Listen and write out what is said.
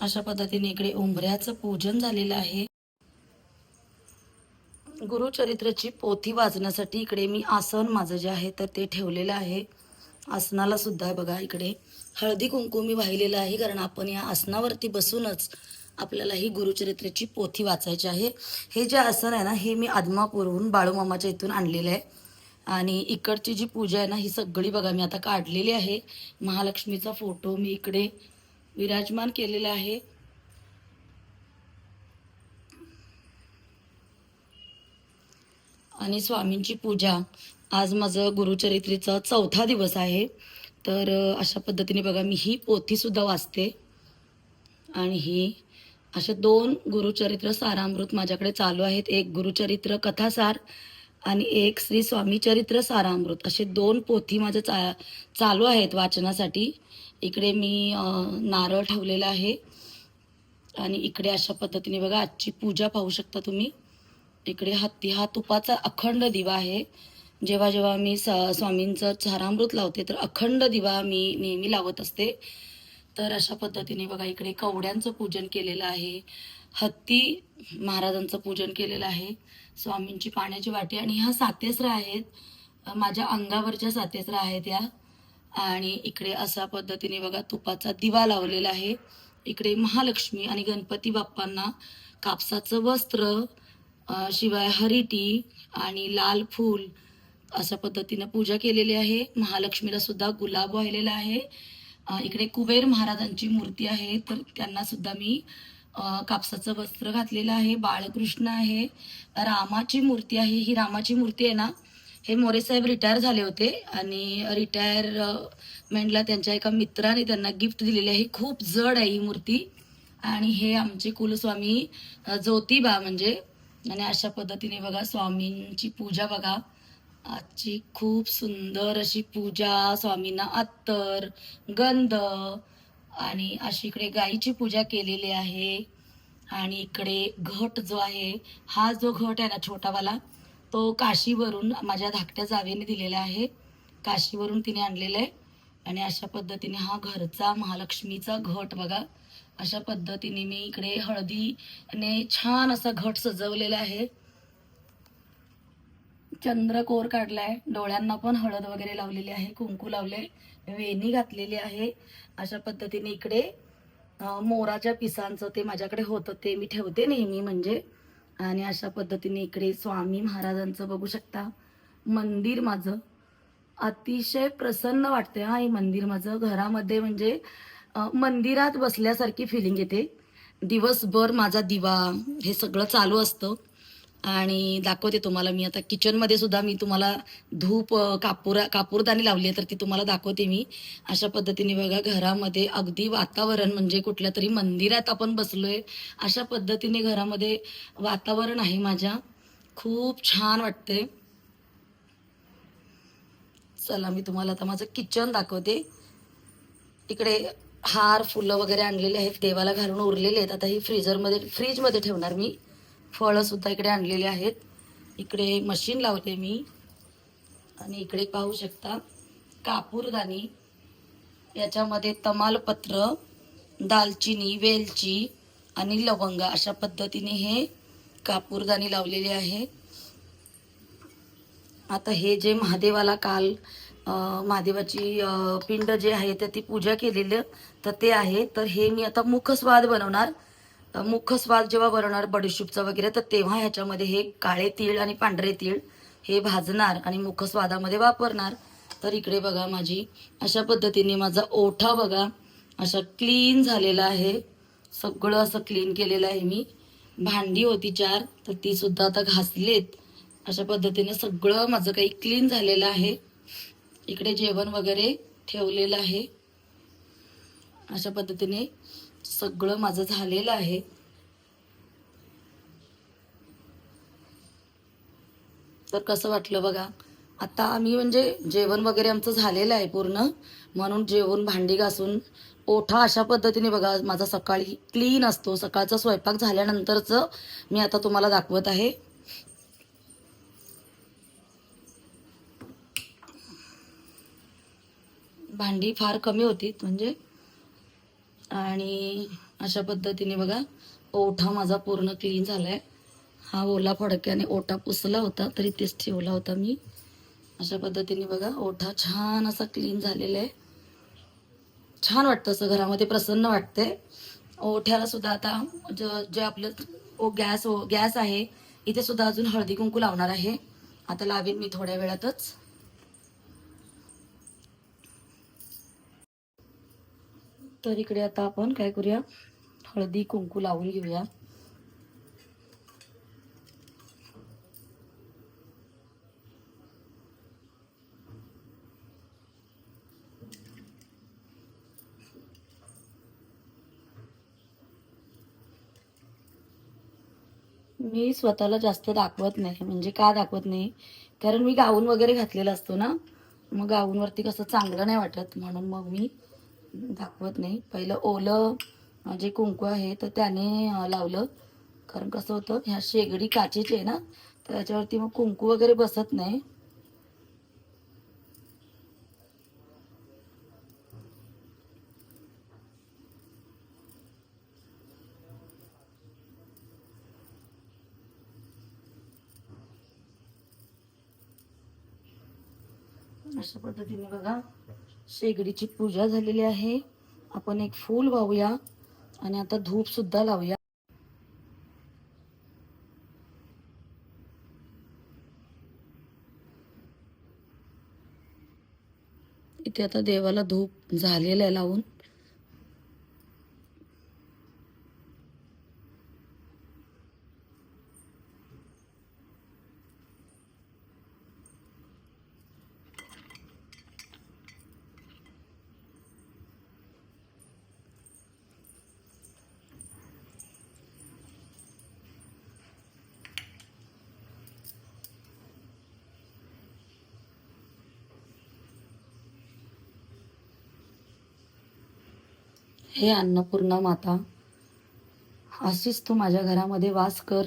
अशा पद्धतीने इकडे उंबऱ्याचं पूजन झालेलं आहे. गुरुचरित्राची पोथी वाचण्यासाठी इकडे मी आसन माझं जे आहे तर ते ठेवलेलं आहे. आसनाला सुद्धा बघा इकडे हळदी कुंकू मी वाहिलेलं आहे कारण आपण या आसनावरती बसूनच आपल्याला ही गुरुचरित्राची पोथी वाचायची आहे. हे जे आसन आहे ना हे मी आदमापूरहून बाळूमामाच्या इथून आणलेलं आहे. आणि इकडची जी पूजा आहे ना ही सगळी बघा मी आता काढलेली आहे. महालक्ष्मीचा फोटो मी इकडे विराजमान केलेलं आहे. आणि स्वामींची पूजा. आज माझं गुरुचरित्रीचा चौथा दिवस आहे. तर अशा पद्धतीने बघा मी ही पोथीसुद्धा वाचते. आणि ही असे दोन गुरुचरित्र सारामृत माझ्याकडे चालू आहेत. एक गुरुचरित्र कथासार आणि एक श्री स्वामी चरित्र सारामृत. असे दोन पोथी माझ्या चा चालू आहेत वाचनासाठी. इकडे मी नारळ ठेवलेला आहे. आणि इकडे अशा पद्धतीने बघा आजची पूजा पाहू शकता तुम्ही. इकडे हत्ती हा तुपाचा अखंड दिवा आहे. जेव्हा जेव्हा मी स स्वामींचं चारामृत लावते तर अखंड दिवा मी नेहमी लावत असते. तर अशा पद्धतीने बघा इकडे कवड्यांचं पूजन केलेलं आहे. हत्ती महाराजांचं पूजन केलेलं आहे. स्वामींची पाण्याची वाटी. आणि ह्या सातेसरा आहेत. माझ्या अंगावरच्या सातेसरा आहेत या. आणि इकडे अशा पद्धतीने बघा तुपाचा दिवा लावलेला आहे. इकडे महालक्ष्मी आणि गणपती बाप्पांना कापसाचं वस्त्र शिवाय हरिटी आणि लाल फूल अशा पद्धतीनं पूजा केलेली आहे. महालक्ष्मीला सुद्धा गुलाब वाहिलेला आहे. इकडे कुबेर महाराजांची मूर्ती आहे. तर त्यांना सुद्धा मी कापसाचं वस्त्र घातलेलं आहे. बाळकृष्ण आहे. रामाची मूर्ती आहे. ही रामाची मूर्ती आहे ना? हे मोरे साहेब रिटायर झाले होते आणि रिटायरमेंटला त्यांच्या एका मित्राने त्यांना गिफ्ट दिलेली आहे. खूप जड आहे ही मूर्ती. आणि हे आमचे कुलस्वामी ज्योतिबा म्हणजे आणि अशा पद्धतीने बघा स्वामींची पूजा बघा. आजची खूप सुंदर अशी पूजा स्वामींना अत्तर गंध आणि अशी इकडे गाईची पूजा केलेली आहे. आणि इकडे घट जो आहे हा जो घट आहे ना छोटावाला तो काशीवरून माझ्या धाकट्या जावेने दिलेला आहे. काशीवरून तिने आणलेला आहे. आणि अशा पद्धतीने हा घरचा महालक्ष्मीचा घट बघा. अशा पद्धतीने मी इकडे हळदीने छान असा घट सजवलेला आहे. चंद्रकोर काढलाय. डोळ्यांना पण हळद वगैरे लावलेली आहे. कुंकू लावले वेणी घातलेली आहे. अशा पद्धतीने इकडे मोराच्या पिसांचं ते माझ्याकडे होतं ते मी ठेवते नेहमी म्हणजे. आणि अशा पद्धतीने इकडे स्वामी महाराजांचं बघू शकता. मंदिर माझं अतिशय प्रसन्न वाटते हा हे मंदिर माझं. घरामध्ये म्हणजे मंदिरात बसल्यासारखी फिलिंग येते. दिवसभर माझा दिवा हे सगळं चालू असतं. आणि दाखवते तुम्हाला मी. आता किचनमध्ये सुद्धा मी तुम्हाला धूप कापूरा कापूरदानी लावली आहे तर ती तुम्हाला दाखवते मी. अशा पद्धतीने बघा घरामध्ये अगदी वातावरण म्हणजे कुठल्या तरी मंदिरात आपण बसलोय अशा पद्धतीने घरामध्ये वातावरण आहे माझ्या. खूप छान वाटते चला मी तुम्हाला आता माझं किचन दाखवते. इकडे हार फुलं वगैरे आणलेले आहेत देवाला घालून उरलेले आहेत. आता ही फ्रीजरमध्ये फ्रीजमध्ये ठेवणार मी. फळंसुद्धा इकडे आणलेले आहेत. इकडे मशीन लावते मी. आणि इकडे पाहू शकता कापूरदानी याच्यामध्ये तमालपत्र दालचिनी वेलची आणि लवंग अशा पद्धतीने हे कापूरदानी लावलेले आहे. आता हे जे महादेवाला काल महादेवाची पिंड जे आहे तर ती पूजा केलेलं तर ते आहे. तर हे मी आता मुखस्वाद बनवणार. मुख्य मुखस्वाद जेव्हा बनवणार बडीशूपचा वगैरे तर तेव्हा ह्याच्यामध्ये हे काळे तीळ आणि पांढरे तीळ हे भाजणार आणि मुखस्वादामध्ये वापरणार. तर इकडे बघा माझी अशा पद्धतीने माझा ओठा बघा अशा क्लीन झालेला आहे. सगळं असं क्लीन केलेलं आहे मी. भांडी होती चार तर ती सुद्धा आता घासलीत. अशा पद्धतीने सगळं माझं काही क्लीन झालेलं आहे. इकडे जेवण वगैरे ठेवलेलं आहे. अशा पद्धतीने सगळं माझं झालेलं आहे. तर कसं वाटलं बघा? आता आम्ही म्हणजे जेवण वगैरे आमचं झालेलं आहे पूर्ण. म्हणून जेवण भांडी घासून ओठा अशा पद्धतीने बघा माझा सकाळी क्लीन असतो. सकाळचा स्वयंपाक झाल्यानंतरचं मी आता तुम्हाला दाखवत आहे. भांडी फार कमी होती म्हणजे आणि अशा पद्धतीने बघा ओठा माझा पूर्ण क्लीन झाला आहे हा ओला फडक्याने ओठा पुसला होता तरी तेच ठेवला होता मी. अशा पद्धतीने बघा ओठा छान असा क्लीन झालेला आहे. छान वाटतं असं घरामध्ये प्रसन्न वाटते ओठ्याला सुद्धा आता ज- जे आपलं ओ गॅस ओ गॅस आहे इथे सुद्धा अजून हळदी कुंकू लावणार आहे. आता लावेन मी थोड्या वेळातच. तर इकडे आता आपण काय करूया? हळदी कुंकू लावून घेऊया. मी स्वतःला जास्त दाखवत नाही. म्हणजे का दाखवत नाही? कारण मी गाऊन वगैरे घातलेला असतो ना? मग गाऊनवरती कसं चांगलं नाही वाटत. म्हणून मग मी दाखवत नाही. पहिलं ओलं जे कुंकू आहे तर त्याने लावलं. कारण कसं होतं ह्या शेगडी काचेची आहे ना तर त्याच्यावरती मग कुंकू वगैरे बसत नाही. अशा पद्धतीने बघा. शेगडीची पूजा झालेली आहे. आपण एक फूल वाहूया आणि आता धूप सुद्धा लावूया. इथे आता देवाला धूप झालेला आहे लावून. हे अन्नपूर्णा माता अशीच तू माझ्या घरामध्ये वास कर.